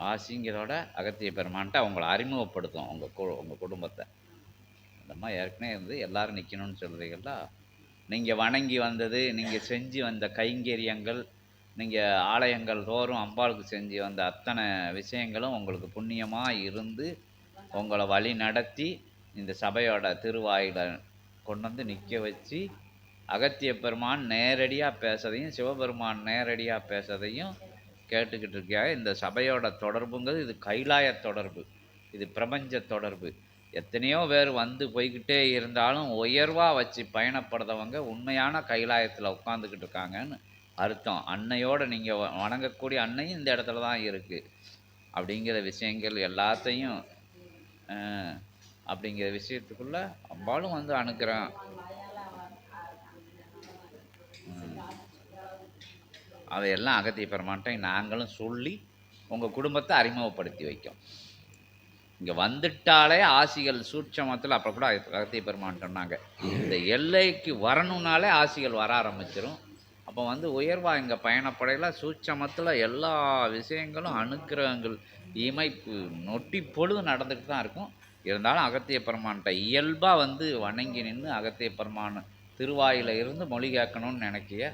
ஆசிங்கிறோட அகத்திய பெருமான்ட்டு அவங்கள அறிமுகப்படுத்தும் உங்கள் கு உங்கள் குடும்பத்தை. அந்த ஏற்கனவே இருந்து எல்லோரும் நிற்கணும்னு சொல்கிறீங்களா நீங்கள் வணங்கி வந்தது நீங்கள் செஞ்சு வந்த கைங்கரியங்கள் நீங்கள் ஆலயங்கள் தோறும் அம்பாளுக்கு செஞ்சு வந்த அத்தனை விஷயங்களும் உங்களுக்கு புண்ணியமாக இருந்து உங்களை வழி நடத்தி இந்த சபையோட திருவாயில கொண்டு வந்து நிற்க வச்சு அகத்திய பெருமான் நேரடியாக பேசுறதையும் சிவபெருமான் நேரடியாக பேசுறதையும் கேட்டுக்கிட்டு இருக்கியா இந்த சபையோட தொடர்புங்கிறது இது கைலாய தொடர்பு. இது பிரபஞ்ச தொடர்பு. எத்தனையோ பேர் வந்து போய்கிட்டே இருந்தாலும் உயர்வாக வச்சு பயணப்படுறவங்க உண்மையான கைலாயத்தில் உட்காந்துக்கிட்டு இருக்காங்கன்னு அர்த்தம். அன்னையோடு நீங்கள் வணங்கக்கூடிய அன்னையும் இந்த இடத்துல தான் இருக்குது அப்படிங்கிற விஷயங்கள் எல்லாத்தையும் அப்படிங்கிற விஷயத்துக்குள்ளே அம்பாலும் வந்து அணுக்கிறேன் அதையெல்லாம் அகத்திய பெருமான்ட்டை நாங்களும் சொல்லி உங்கள் குடும்பத்தை அறிமுகப்படுத்தி வைக்கும். இங்கே வந்துட்டாலே ஆசிகள் சூட்சமத்தில் அப்போ கூட அகத்திய பெருமான் சொன்னாங்க இந்த எல்லைக்கு வரணும்னாலே ஆசிகள் வர ஆரம்பிச்சிடும் அப்போ வந்து உயர்வா இங்கே பயணப்படையில் சூட்சமத்தில் எல்லா விஷயங்களும் அனுக்கிரகங்கள் இமைப்பு நொட்டி பொழுது நடந்துக்கிட்டு தான் இருக்கும். இருந்தாலும் அகத்திய பெருமான்கிட்ட இயல்பாக வந்து வணங்கி நின்று அகத்திய பெருமான் திருவாயில இருந்து மொழி கேட்கணும்னு நினைக்கிய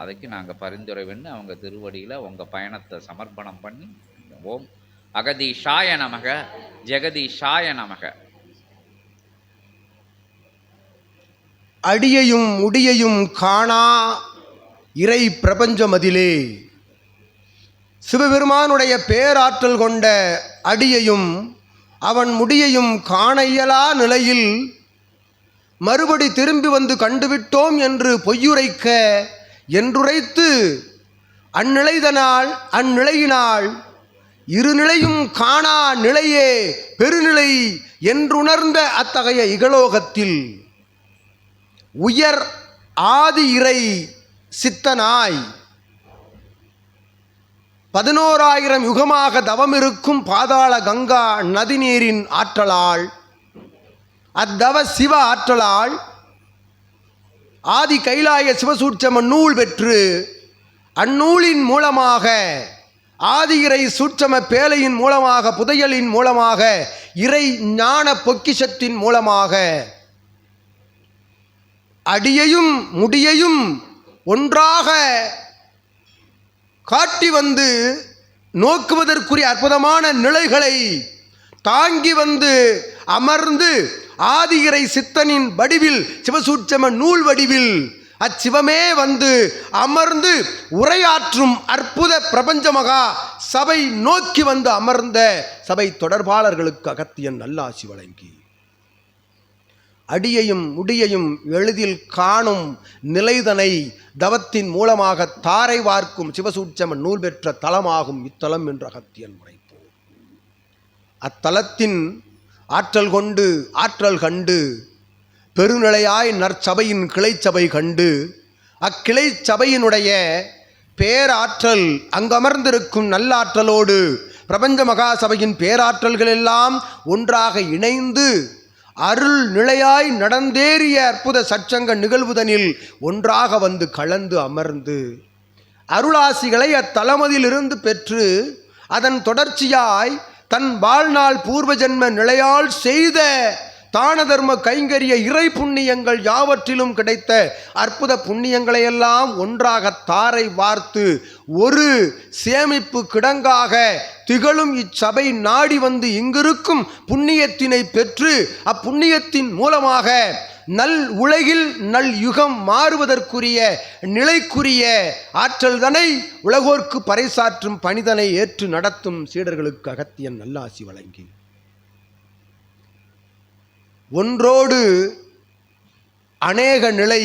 அதுக்கு நாங்கள் பரிந்துரை பண்ணி அவங்க திருவடியில் உங்கள் பயணத்தை சமர்ப்பணம் பண்ணி ஓம் அகதீஷாய நமக ஜெகதீஷாய நமக. அடியையும் முடியையும் காணா இறை பிரபஞ்சமதிலே. சிவபெருமானுடைய பேராற்றல் கொண்ட அடியையும் அவன் முடியையும் காண இயலா நிலையில் மறுபடி திரும்பி வந்து கண்டுவிட்டோம் என்று பொய்யுரைக்க என்றுரைத்து அந்நிலைதனால் அந்நிலையினால் இருநிலையும் காணா நிலையே பெருநிலை என்றுணர்ந்த அத்தகைய இகலோகத்தில் உயர் ஆதி இறை சித்தனாய் பதினோராயிரம் யுகமாக தவமிருக்கும் பாதாள கங்கா நதிநீரின் ஆற்றலால் அத்தவ சிவ ஆற்றலால் ஆதி கைலாய சிவசூட்சம நூல் பெற்று அந்நூலின் மூலமாக ஆதி இறை சூட்சம பேழையின் மூலமாக புதையலின் மூலமாக இறை ஞான பொக்கிஷத்தின் மூலமாக அடியையும் முடியையும் ஒன்றாக காட்டி வந்து நோக்குவதற்குரிய அற்புதமான நிலைகளை தாங்கி வந்து அமர்ந்து ஆதிகரை சித்தனின் வடிவில் சிவசூட்சம நூல் வடிவில் அச்சிவமே வந்து அமர்ந்து உரையாற்றும் அற்புத பிரபஞ்ச மகா சபை நோக்கி வந்து அமர்ந்த சபை தொடர்பாளர்களுக்கு அகத்தியன் நல்லாசி வழங்கி. அடியையும் முடியையும் எளிதில் காணும் நிலைதனை தவத்தின் மூலமாக தாரை வார்க்கும் சிவசூட்சம நூல் பெற்ற தலமாகும் இத்தலம் என்று அகத்தியன் உரைப்போம் அத்தலத்தின் ஆற்றல் கொண்டு ஆற்றல் கண்டு பெருநிலையாய் நற்சபையின் கிளைச்சபை கண்டு அக்கிளை சபையினுடைய பேராற்றல் அங்கமர்ந்திருக்கும் நல்லாற்றலோடு பிரபஞ்ச மகாசபையின் பேராற்றல்கள் எல்லாம் ஒன்றாக இணைந்து அருள் நிலையாய் நடந்தேறிய அற்புத சச்சங்க நிகழ்வுதனில் ஒன்றாக வந்து கலந்து அமர்ந்து அருளாசிகளை அத்தலமதியிலிருந்து பெற்று அதன் தொடர்ச்சியாய் தன் வாழ்நாள் பூர்வ ஜென்ம நிலையால் செய்த தான தர்ம கைங்கரிய இறை புண்ணியங்கள் யாவற்றிலும் கிடைத்த அற்புத புண்ணியங்களையெல்லாம் ஒன்றாக தாரை வார்த்து ஒரு சேமிப்பு கிடங்காக திகழும் இச்சபை நாடி வந்து இங்கிருக்கும் புண்ணியத்தினை பெற்று அப்புண்ணியத்தின் மூலமாக நல் உலகில் நல் யுகம் மாறுவதற்குரிய நிலைக்குரிய ஆற்றல்தனை உலகோர்க்கு பறைசாற்றும் பணிதனை ஏற்று நடத்தும் சீடர்களுக்கு அகத்தியன் நல்லாசி வழங்கி. ஒன்றோடு அநேக நிலை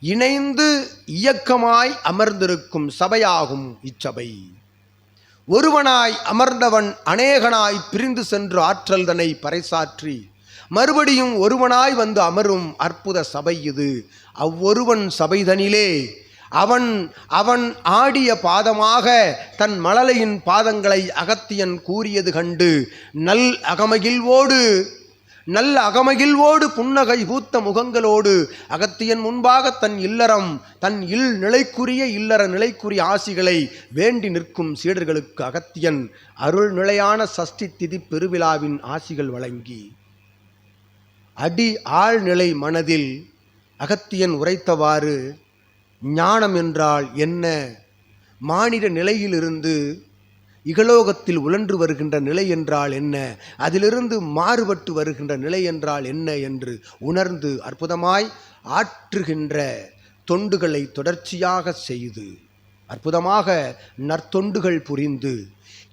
இணைந்து இயக்கமாய் அமர்ந்திருக்கும் சபையாகும் இச்சபை. ஒருவனாய் அமர்ந்தவன் அநேகனாய் பிரிந்து சென்று ஆற்றல்தனை பறைசாற்றி மறுபடியும் ஒருவனாய் வந்து அமரும் அற்புத சபை இது. அவ்வொருவன் சபைதனிலே அவன் அவன் ஆடிய பாதமாக தன் மழலையின் பாதங்களை அகத்தியன் கூறியது கண்டு நல் அகமகிழ்வோடு நல்ல அகமகிழ்வோடு புன்னகை பூத்த முகங்களோடு அகத்தியன் முன்பாக தன் இல்லறம் தன் இல் நிலைக்குரிய இல்லற நிலைக்குரிய ஆசிகளை வேண்டி நிற்கும் சீடர்களுக்கு அகத்தியன் அருள் நிலையான சஷ்டி திதி பெருவிழாவின் ஆசிகள் வழங்கி. அடி ஆழ்நிலை மனதில் அகத்தியன் உரைத்தவாறு ஞானம் என்றால் என்ன? மானிட நிலையிலிருந்து இகலோகத்தில் உழன்று வருகின்ற நிலை என்றால் என்ன? அதிலிருந்து மாறுபட்டு வருகின்ற நிலை என்றால் என்ன? என்று உணர்ந்து அற்புதமாய் ஆற்றுகின்ற தொண்டுகளை தொடர்ச்சியாக செய்து அற்புதமாக நற்தொண்டுகள் புரிந்து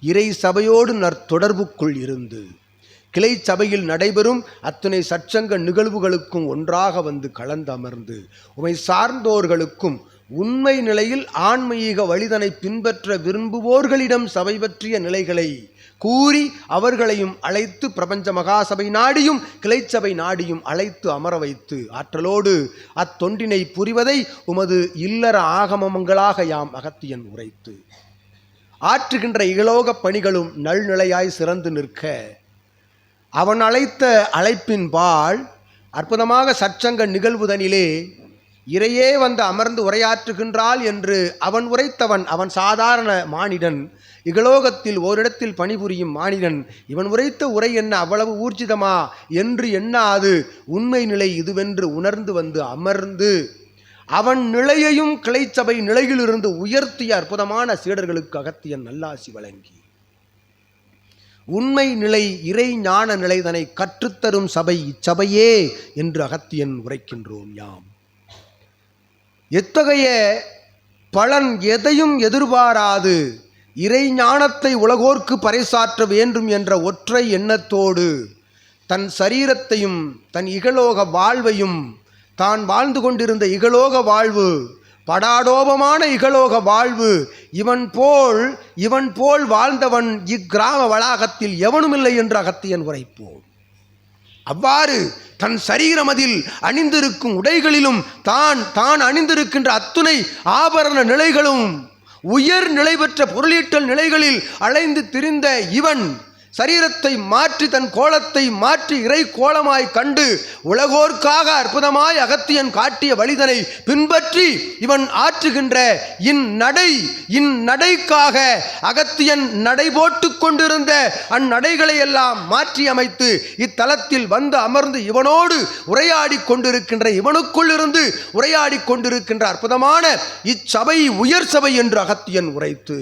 இறை சபையோடு நற்தொடர்புக்குள் இருந்து கிளை சபையில் நடைபெறும் அத்தனை சற்சங்க நிகழ்வுகளுக்கும் ஒன்றாக வந்து கலந்து அமர்ந்து உமை சார்ந்தோர்களுக்கும் உண்மை நிலையில் ஆன்மீக வழிதனை பின்பற்ற விரும்புவோர்களிடம் சபை பற்றிய நிலைகளை கூறி அவர்களையும் அழைத்து பிரபஞ்ச மகாசபை நாடியும் கிளைச்சபை நாடியும் அழைத்து அமர வைத்து ஆற்றலோடு அத்தொண்டினை புரிவதை உமது இல்லற ஆகமங்களாக யாம் அகத்தியன் உரைத்து. ஆற்றுகின்ற இகலோகப் பணிகளும் நல்நிலையாய் சிறந்து நிற்க அவன் அழைத்த அழைப்பின்பால் அற்புதமாக சற்சங்க நிகழ்வுதனிலே இறையே வந்து அமர்ந்து உரையாற்றுகின்றாள் என்று அவன் உரைத்தவன் அவன் சாதாரண மானிடன் இகலோகத்தில் ஓரிடத்தில் பணிபுரியும் மானிடன் இவன் உரைத்த உரை என்ன அவ்வளவு ஊர்ஜிதமா என்று எண்ணாது உண்மை நிலை இதுவென்று உணர்ந்து வந்து அமர்ந்து அவன் நிலையையும் கிளைச்சபை நிலையிலிருந்து உயர்த்திய அற்புதமான சீடர்களுக்கு அகத்தியன் நல்லாசி வழங்கி. உண்மை நிலை இறை ஞான நிலைதனை கற்றுத்தரும் சபை இச்சபையே என்று அகத்தியன் உரைக்கின்றோம் யாம். எத்தகைய பலன் எதையும் எதிர்பாராது இறை ஞானத்தை உலகோர்க்கு பறைசாற்ற வேண்டும் என்ற ஒற்றை எண்ணத்தோடு தன் சரீரத்தையும் தன் இகலோக வாழ்வையும் தான் வாழ்ந்து கொண்டிருந்த இகலோக வாழ்வு படாடோபமான இகலோக வாழ்வு. இவன் போல் இவன் போல் வாழ்ந்தவன் இக்கிராம வளாகத்தில் எவனுமில்லை என்று அகத்தியன் உரைப்போம். அவ்வாறு தன் சரீரமதில் அணிந்திருக்கும் உடைகளிலும் தான் தான் அணிந்திருக்கின்ற அத்துணை ஆபரண நிலைகளும் உயர் நிலை பெற்ற பொருளீட்டல் நிலைகளில் அலைந்து திரிந்த இவன் சரீரத்தை மாற்றி தன் கோலத்தை மாற்றி இறை கோலமாய் கண்டு உலகோர்க்காக அற்புதமாய் அகத்தியன் காட்டிய வழிதனை பின்பற்றி இவன் ஆற்றுகின்ற இந்நடை இந்நடைக்காக அகத்தியன் நடை போட்டு கொண்டிருந்த அந்நடைகளை எல்லாம் மாற்றி அமைத்து இத்தலத்தில் வந்து அமர்ந்து இவனோடு உரையாடி கொண்டிருக்கின்ற இவனுக்குள் இருந்து உரையாடி கொண்டிருக்கின்ற அற்புதமான இச்சபை உயர் சபை என்று அகத்தியன் உரைத்து.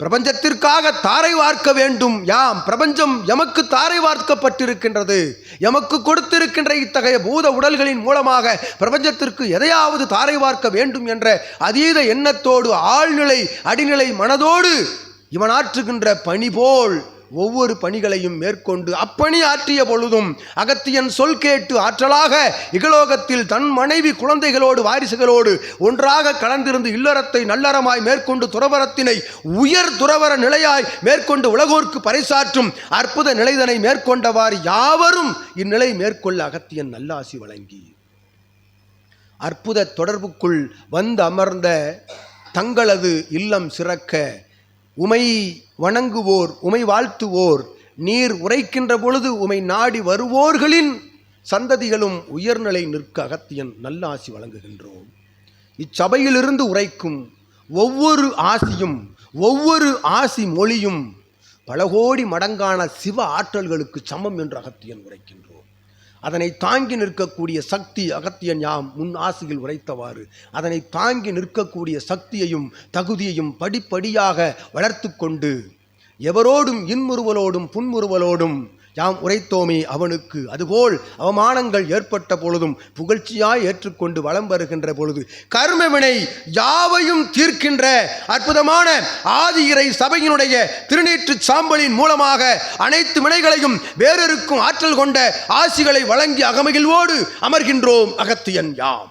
பிரபஞ்சத்திற்காக தாரை வார்க்க வேண்டும். யாம் பிரபஞ்சம் எமக்கு தாரை வார்க்கப்பட்டிருக்கின்றது. எமக்கு கொடுத்திருக்கின்ற இத்தகைய பூத உடல்களின் மூலமாக பிரபஞ்சத்திற்கு எதையாவது தாரை வார்க்க வேண்டும் என்ற அதீத எண்ணத்தோடு ஆழ்நிலை அடிநிலை மனதோடு இவன் ஆற்றுகின்ற பணி போல் ஒவ்வொரு பணிகளையும் மேற்கொண்டு அப்பணி ஆற்றிய பொழுதும் அகத்தியன் சொல் கேட்டு ஆற்றலாக இகலோகத்தில் தன் மனைவி குழந்தைகளோடு வாரிசுகளோடு ஒன்றாக கலந்திருந்து இல்லறத்தை நல்லறமாய் மேற்கொண்டு துறவரத்தினை உயர் துறவர நிலையாய் மேற்கொண்டு உலகோர்க்கு பறைசாற்றும் அற்புத நிலைதனை மேற்கொண்டவாறு யாவரும் இந்நிலை மேற்கொள்ள அகத்தியன் நல்லாசி வழங்கி. அற்புத தொடர்புக்குள் வந்து அமர்ந்த தங்களது இல்லம் சிறக்க உமை வணங்குவோர் உமை வாழ்த்துவோர் நீர் உரைக்கின்ற பொழுது உமை நாடி வருவோர்களின் சந்ததிகளும் உயர்நிலை நிற்க அகத்தியன் நல்ல ஆசி வழங்குகின்றோம். இச்சபையிலிருந்து உரைக்கும் ஒவ்வொரு ஆசியும் ஒவ்வொரு ஆசி மொழியும் பல கோடி மடங்கான சிவ ஆற்றல்களுக்கு சமம் என்று அகத்தியன் உரைக்கின்றோம். அதனை தாங்கி நிற்கக்கூடிய சக்தி அகத்தியன் யாம் முன் ஆசியில் உரைத்தவாறு. அதனை தாங்கி நிற்கக்கூடிய சக்தியையும் தகுதியையும் படிப்படியாக வளர்த்து கொண்டு எவரோடும் இன்முறுவலோடும் புன்முறுவலோடும் யாம் உரைத்தோமே அவனுக்கு. அதுபோல் அவமானங்கள் ஏற்பட்ட பொழுதும் புகழ்ச்சியாய் ஏற்றுக்கொண்டு வலம் வருகின்ற பொழுது கர்மவினை யாவையும் தீர்க்கின்ற அற்புதமான ஆதி இறை சபையினுடைய திருநீற்று சாம்பலின் மூலமாக அனைத்து வினைகளையும் வேறொருக்கும் ஆற்றல் கொண்ட ஆசிகளை வழங்கி அகமகிழ்வோடு அமர்கின்றோம் அகத்தியன் யாம்.